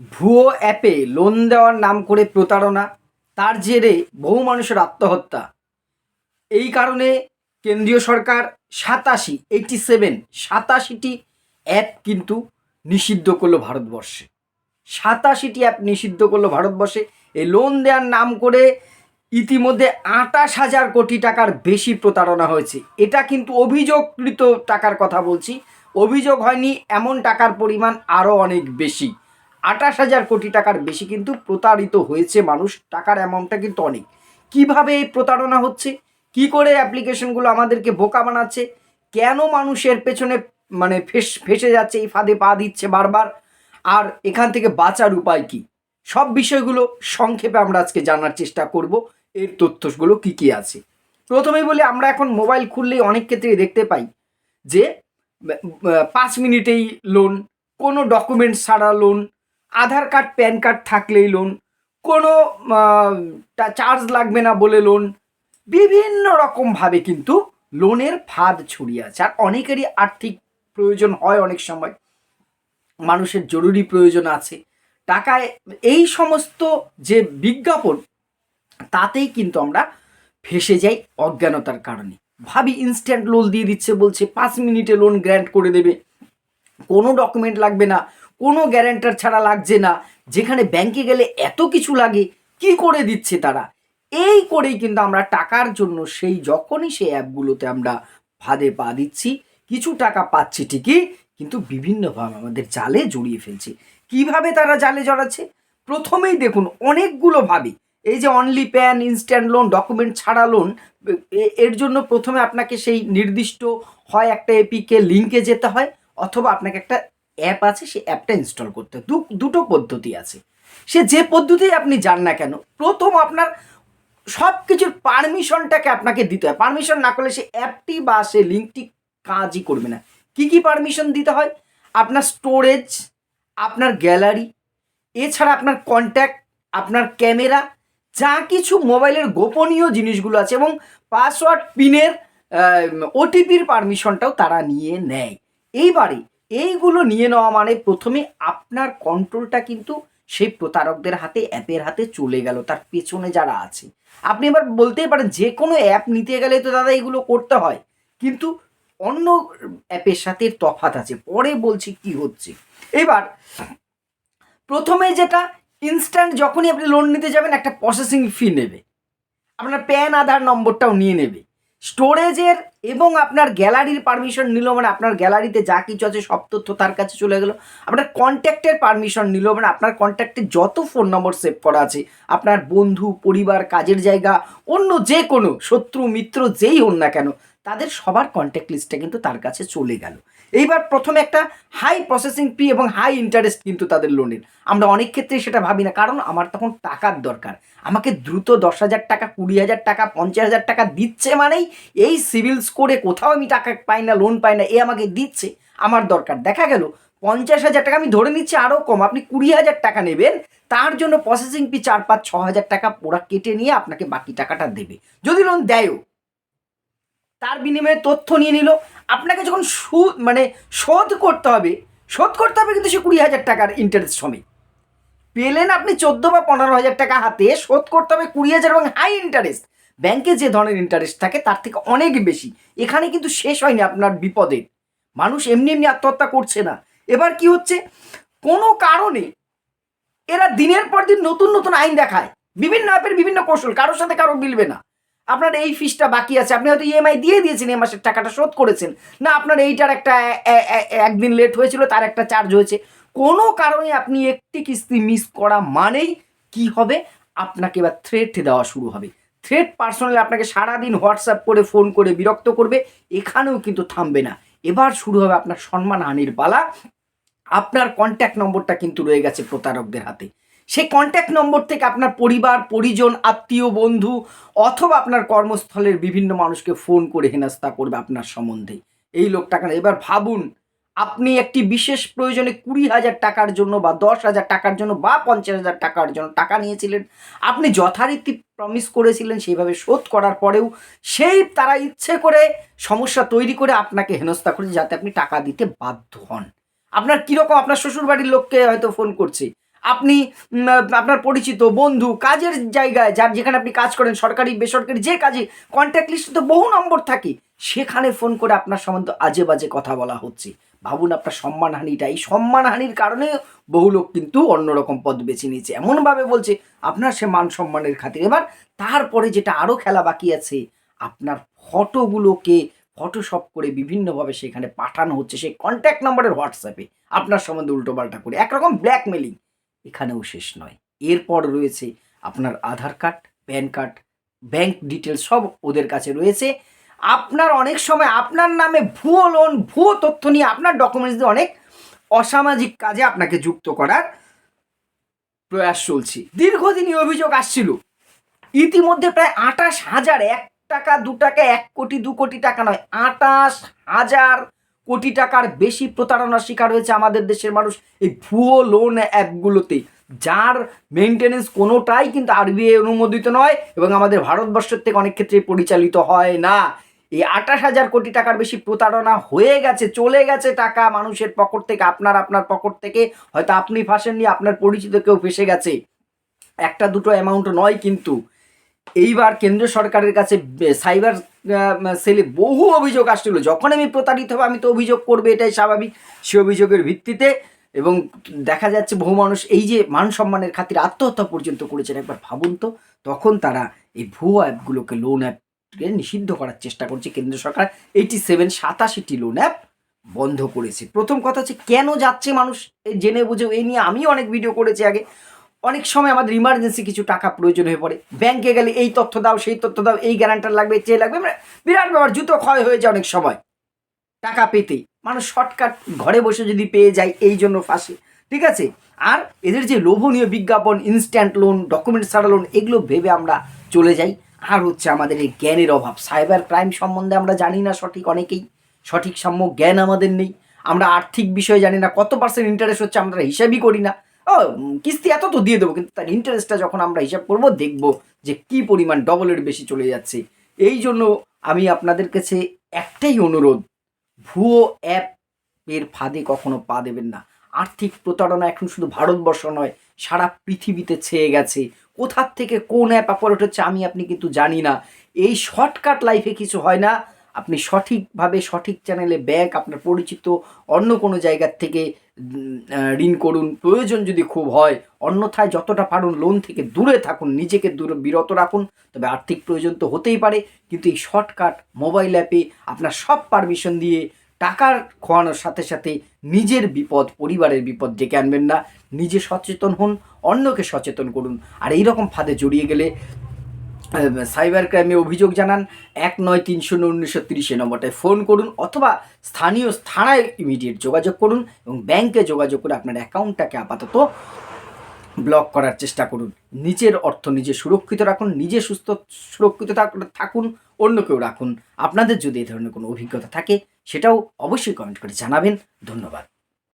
ভুয়ো অ্যাপে লোন দেওয়ার নাম করে প্রতারণা, তার জেরে বহু মানুষের আত্মহত্যা। এই কারণে কেন্দ্রীয় সরকার সাতাশি এইটি সেভেন সাতাশিটি অ্যাপ কিন্তু নিষিদ্ধ করল ভারতবর্ষে। সাতাশিটি অ্যাপ নিষিদ্ধ করল ভারতবর্ষে। এই লোন দেওয়ার নাম করে ইতিমধ্যে আটাশ হাজার কোটি টাকার বেশি প্রতারণা হয়েছে। এটা কিন্তু অভিযোগকৃত টাকার কথা বলছি। অভিযোগ হয়নি, এমন টাকার পরিমাণ আরও অনেক বেশি। আটাশ হাজার কোটি টাকার বেশি কিন্তু প্রতারিত হয়েছে মানুষ, টাকার অ্যামাউন্টটা কিন্তু অনেক। কীভাবে এই প্রতারণা হচ্ছে? কি করে অ্যাপ্লিকেশনগুলো আমাদেরকে বোকা বানাচ্ছে? কেন মানুষের পেছনে মানে ফেস, ফেসে যাচ্ছে, এই ফাঁদে পা দিচ্ছে বারবার? আর এখান থেকে বাঁচার উপায় কি? সব বিষয়গুলো সংক্ষেপে আমরা আজকে জানার চেষ্টা করব। এর তথ্যগুলো কি কি আছে? প্রথমেই বলি, আমরা এখন মোবাইল খুললেই অনেক ক্ষেত্রেই দেখতে পাই যে পাঁচ মিনিটেই লোন কোনো ডকুমেন্টস ছাড়া loan Aadhaar card, PAN card থাকলেই লোন কোনো চার্জ লাগবে না বলে লোন বিভিন্ন রকমভাবে কিন্তু লোনের ফাঁদ ছড়িয়ে আছে। আর অনেকেরই আর্থিক প্রয়োজন হয় অনেক সময়। মানুষের জরুরি প্রয়োজন আছে। টাকায় এই সমস্ত যে বিজ্ঞাপন, তাতেই কিন্তু আমরা ফেসে যাই অজ্ঞানতার কারণে। ভাবি ইনস্ট্যান্ট লোন দিয়ে দিচ্ছে বলছে, পাঁচ মিনিটে লোন গ্র্যান্ট করে দেবে। কোনো ডকুমেন্ট লাগবে না। কোনো গ্যারান্টার ছাড়া লাগছে না। যেখানে ব্যাংকে গেলে এত কিছু লাগে, কি করে দিচ্ছে তারা? এই করেই কিন্তু আমরা টাকার জন্য সেই যখনই সেই অ্যাপগুলোতে আমরা ফাঁদে পা দিচ্ছি, কিছু টাকা পাচ্ছি ঠিকই, কিন্তু বিভিন্নভাবে আমাদের জালে জড়িয়ে ফেলছে। কীভাবে তারা জালে জড়াচ্ছে? প্রথমেই দেখুন, অনেকগুলো ভাবে। এই যে only PAN instant loan document ছাড়া লোন এর জন্য প্রথমে আপনাকে সেই নির্দিষ্ট হয় একটা এপিকে লিঙ্কে যেতে হয়, অথবা আপনাকে একটা অ্যাপ আছে সেই অ্যাপটা ইনস্টল করতে দু- দুটো পদ্ধতি আছে। সে যে পদ্ধতি আপনি যান না কেন, প্রথম আপনার সব কিছুর পারমিশনটাকে আপনাকে দিতে হয়। পারমিশন না করলে সে অ্যাপটি বা সে লিঙ্কটি কাজই করবে না। কি কি পারমিশন দিতে হয়? আপনার স্টোরেজ আপনার গ্যালারি এছাড়া আপনার কন্ট্যাক্ট আপনার ক্যামেরা যা কিছু মোবাইলের গোপনীয় জিনিসগুলো আছে এবং পাসওয়ার্ড পিনের ওটিপির পারমিশনটাও তারা নিয়ে নেয়। এইবারে এইগুলো নিয়ে নেওয়া মানে প্রথমে আপনার কন্ট্রোলটা কিন্তু সেই প্রতারকদের হাতে, অ্যাপের হাতে চলে গেল, তার পেছনে যারা আছে। আপনি এবার বলতেই পারেন, যে কোনো অ্যাপ নিতে গেলে তো দাদা এগুলো করতে হয়। কিন্তু অন্য অ্যাপের সাথে তফাত আছে। পরে বলছি কি হচ্ছে। এবার, প্রথমে যেটা ইনস্ট্যান্ট যখনই আপনি লোন নিতে যাবেন, একটা প্রসেসিং ফি নেবে। আপনার প্যান আধার নম্বরটাও নিয়ে নেবে। স্টোরেজের এবং আপনার গ্যালারির পারমিশন নিল মানে আপনার গ্যালারিতে যা কিছু আছে সব তথ্য তার কাছে চলে গেলো। আপনার কন্ট্যাক্টের পারমিশন নিল মানে আপনার কন্ট্যাক্টে যত ফোন নম্বর সেভ করা আছে, আপনার বন্ধু, পরিবার, কাজের জায়গা, অন্য যে কোনো, শত্রু, মিত্র যেই হন না কেন তাদের সবার কন্ট্যাক্ট লিস্টটা কিন্তু তার কাছে চলে গেল। এইবার প্রথমে একটা হাই প্রসেসিং ফি এবং হাই ইন্টারেস্ট কিন্তু তাদের লোনের আমরা অনেক ক্ষেত্রে সেটা ভাবি না, কারণ আমার তখন টাকার দরকার। আমাকে দ্রুত দশ হাজার টাকা, কুড়ি হাজার টাকা, পঞ্চাশ হাজার টাকা দিচ্ছে মানেই এই সিভিল স্কোরে কোথাও আমি টাকা পাই না লোন পাই না, এ আমাকে দিচ্ছে, আমার দরকার। দেখা গেল, পঞ্চাশ হাজার টাকা আমি ধরে নিচ্ছি আরও কম, আপনি কুড়ি হাজার টাকা নেবেন, তার জন্য প্রসেসিং ফি চার, পাঁচ, ছ হাজার টাকা ওরা কেটে নিয়ে আপনাকে বাকি টাকাটা দেবে। যদি লোন দেয়ও তার বিনিময়ে তথ্য নিয়ে নিল। আপনাকে যখন সুদ মানে শোধ করতে হবে, শোধ করতে হবে কিন্তু সে কুড়ি হাজার টাকার ইন্টারেস্ট সমেত। পেলেন আপনি চোদ্দ বা পনেরো হাজার টাকা হাতে, শোধ করতে হবে কুড়ি হাজার এবং হাই ইন্টারেস্ট ব্যাংকে যে ধরনের ইন্টারেস্ট থাকে, তার থেকে অনেক বেশি। এখানে কিন্তু শেষ হয়নি আপনার বিপদে মানুষ এমনি এমনি আত্মহত্যা করছে না। এবার কি হচ্ছে? কোনো কারণে এরা দিনের পর দিন নতুন নতুন আইন দেখায়। বিভিন্ন অ্যাপের বিভিন্ন কৌশল, কারোর সাথে কারও মিলবে না। আপনার এই ফিসটা বাকি আছে। আপনি হয়তো ইএমআই দিয়ে দিয়েছেন, এই মাসের টাকাটা শোধ করেছেন। না, আপনার এইটার একটা একদিন লেট হয়েছিল, তার একটা চার্জ হয়েছে। কোনো কারণে আপনি একটি কিস্তি মিস করা মানেই কি হবে? আপনাকে এবার থ্রেট দেওয়া শুরু হবে। থ্রেট পার্সোনালি আপনাকে সারাদিন হোয়াটসঅ্যাপ করে ফোন করে বিরক্ত করবে, এখানেও কিন্তু থামবে না। এবার শুরু হবে আপনার সম্মান হানির পালা। আপনার কন্ট্যাক্ট নম্বরটা কিন্তু রয়ে গেছে প্রতারকদের হাতে। সেই কন্ট্যাক্ট নম্বর থেকে আপনার পরিবার, পরিজন, আত্মীয়, বন্ধু অথবা আপনার কর্মস্থলের বিভিন্ন মানুষকে ফোন করে হেনস্থা করবে আপনার সম্বন্ধে। এই লোকটাকে এবার ভাবুন, আপনি একটি বিশেষ প্রয়োজনে কুড়ি হাজার টাকার জন্য বা দশ হাজার টাকার জন্য বা পঞ্চাশ হাজার টাকার জন্য টাকা নিয়েছিলেন। আপনি যথারীতি প্রমিস করেছিলেন সেইভাবে শোধ করার পরেও সেই তারা ইচ্ছে করে সমস্যা তৈরি করে আপনাকে হেনস্থা করেছে যাতে আপনি টাকা দিতে বাধ্য হন। আপনার কীরকম? আপনার শ্বশুরবাড়ির লোককে হয়তো ফোন করছে। আপনি আপনার পরিচিত বন্ধু, কাজের জায়গায় যার যেখানে আপনি কাজ করেন, সরকারি, বেসরকারি, যে কাজে কন্ট্যাক্ট লিস্টে তো বহু নম্বর থাকে, সেখানে ফোন করে আপনার সম্বন্ধে আজে বাজে কথা বলা হচ্ছে। ভাবুন আপনার সম্মানহানিটা, এই সম্মানহানির কারণে বহু লোক কিন্তু অন্যরকম পথ বেছে নিয়েছে। এমনভাবে বলছে, আপনার সে মান সম্মানের খাতির। এবার তারপরে যেটা আরও খেলা বাকি আছে, আপনার ফটোগুলোকে ফটোশপ করে বিভিন্নভাবে সেখানে পাঠানো হচ্ছে, সেই কন্ট্যাক্ট নাম্বারের হোয়াটসঅ্যাপে আপনার সম্বন্ধে উল্টোপাল্টা করে, একরকম ব্ল্যাকমেলিং এখানেও শেষ নয়। এরপর রয়েছে আপনার Aadhaar card, PAN card, bank details সব ওদের কাছে রয়েছে। আপনার অনেক সময় আপনার নামে ভুয়ো লোন ভুয়ো তথ্য নিয়ে আপনার ডকুমেন্টস দিয়ে অনেক অসামাজিক কাজে আপনাকে যুক্ত করার প্রয়াস চলছে। দীর্ঘদিনই অভিযোগ আসছিল। ইতিমধ্যে প্রায় আঠাশ হাজার, এক টাকা, দু টাকা, এক কোটি, দু কোটি টাকা নয়, আঠাশ হাজার কোটি টাকার বেশি প্রতারণার শিকার হয়েছে আমাদের দেশের মানুষ এই ভুয়ো লোন অ্যাপগুলোতে যার মেনটেনেন্স কোনোটাই কিন্তু আরবিআই অনুমোদিত নয় এবং আমাদের ভারতবর্ষের থেকে অনেক ক্ষেত্রে পরিচালিত হয় না। এই আঠাশ হাজার কোটি টাকার বেশি প্রতারণা হয়ে গেছে, চলে গেছে টাকা মানুষের পকেট থেকে, আপনার আপনার পকেট থেকে, হয়তো আপনি ফাঁসেননি, আপনার পরিচিত কেউ ফেসে গেছে। একটা দুটো অ্যামাউন্ট নয় কিন্তু। এইবার কেন্দ্র সরকারের কাছে সাইবার সেলে বহু অভিযোগ আসছিল। যখন আমি প্রতারিত হব, আমি তো অভিযোগ করবে, এটাই স্বাভাবিক। সে অভিযোগের ভিত্তিতে এবং দেখা যাচ্ছে বহু মানুষ এই যে মান সম্মানের খাতির আত্মহত্যা পর্যন্ত করেছেন, একবার ভাবুন তো, তখন তারা এই ভুয়ো অ্যাপগুলোকে লোন অ্যাপকে নিষিদ্ধ করার চেষ্টা করছে কেন্দ্র সরকার। এইটি সেভেন সাতাশিটি লোন অ্যাপ বন্ধ করেছে। প্রথম কথা হচ্ছে, কেন যাচ্ছে মানুষ? জেনে বুঝে এই নিয়ে আমিও অনেক ভিডিও করেছি আগে। অনেক সময় আমাদের ইমার্জেন্সি কিছু টাকা প্রয়োজন হয়ে পড়ে। ব্যাংকে গেলে এই তথ্য দাও, সেই তথ্য দাও, এই গ্যারান্টার লাগবে চেয়ে লাগবে। মানে বিরাট ব্যাপার, জুতো ক্ষয় হয়ে যায় অনেক সময়। টাকা পেতেই। মানুষ শর্টকাট ঘরে বসে যদি পেয়ে যায়, এই জন্য ফাঁসে। ঠিক আছে? আর এদের যে লোভনীয় বিজ্ঞাপন ইনস্ট্যান্ট লোন ডকুমেন্ট ছাড়া লোন এগুলো ভেবে আমরা চলে যাই। আর হচ্ছে আমাদের এই জ্ঞানের অভাব। সাইবার ক্রাইম সম্বন্ধে আমরা জানি না সঠিক অনেকেই। সঠিক সাম্য জ্ঞান আমাদের নেই। আমরা আর্থিক বিষয় জানি না। কত পার্সেন্ট ইন্টারেস্ট হচ্ছে আমরা হিসাবই করি না। ও, কিস্তি এত তো দিয়ে দেবো, কিন্তু তার ইন্টারেস্টটা যখন আমরা হিসাব করব, দেখব যে কি পরিমাণ ডবলের বেশি চলে যাচ্ছে। এই জন্য আমি আপনাদের কাছে একটাই অনুরোধ, ভুয়ো অ্যাপ এর ফাঁদে কখনো পা দেবেন না। আর্থিক প্রতারণা এখন শুধু ভারতবর্ষ নয়, সারা পৃথিবীতে ছেয়ে গেছে। কোথার থেকে কোন অ্যাপ অপারেট হচ্ছে আমি আপনি কিন্তু জানি না। এই শর্টকাট লাইফে কিছু হয় না আপনি সঠিকভাবে সঠিক চ্যানেলে ব্যাংক আপনার পরিচিত অন্য কোনো জায়গার থেকে ঋণ করুন। প্রয়োজন যদি খুব হয়, অন্যথায় যতটা পারুন লোন থেকে দূরে থাকুন, নিজেকে দূরে, বিরত রাখুন। তবে আর্থিক প্রয়োজন তো হতেই পারে, কিন্তু এই শর্টকাট মোবাইল অ্যাপে আপনার সব পারমিশন দিয়ে টাকার খোয়ানোর সাথে সাথে নিজের বিপদ, পরিবারের বিপদ ডেকে আনবেন না। নিজে সচেতন হন, অন্যকে সচেতন করুন। আর এই রকম ফাঁদে জড়িয়ে গেলে সাইবার ক্রাইমে অভিযোগ জানান এক নয় তিন শূন্য উনিশশো তিরিশে নম্বরটায় ফোন করুন অথবা স্থানীয় থানায় ইমিডিয়েট যোগাযোগ করুন এবং ব্যাংকে যোগাযোগ করে আপনার অ্যাকাউন্টটাকে আপাতত ব্লক করার চেষ্টা করুন। নিজের অর্থ নিজে সুরক্ষিত রাখুন, নিজে সুস্থ, সুরক্ষিত থাকুন, অন্য কেউ রাখুন। আপনাদের যদি এই ধরনের কোনো অভিজ্ঞতা থাকে, সেটাও অবশ্যই কমেন্ট করে জানাবেন। ধন্যবাদ।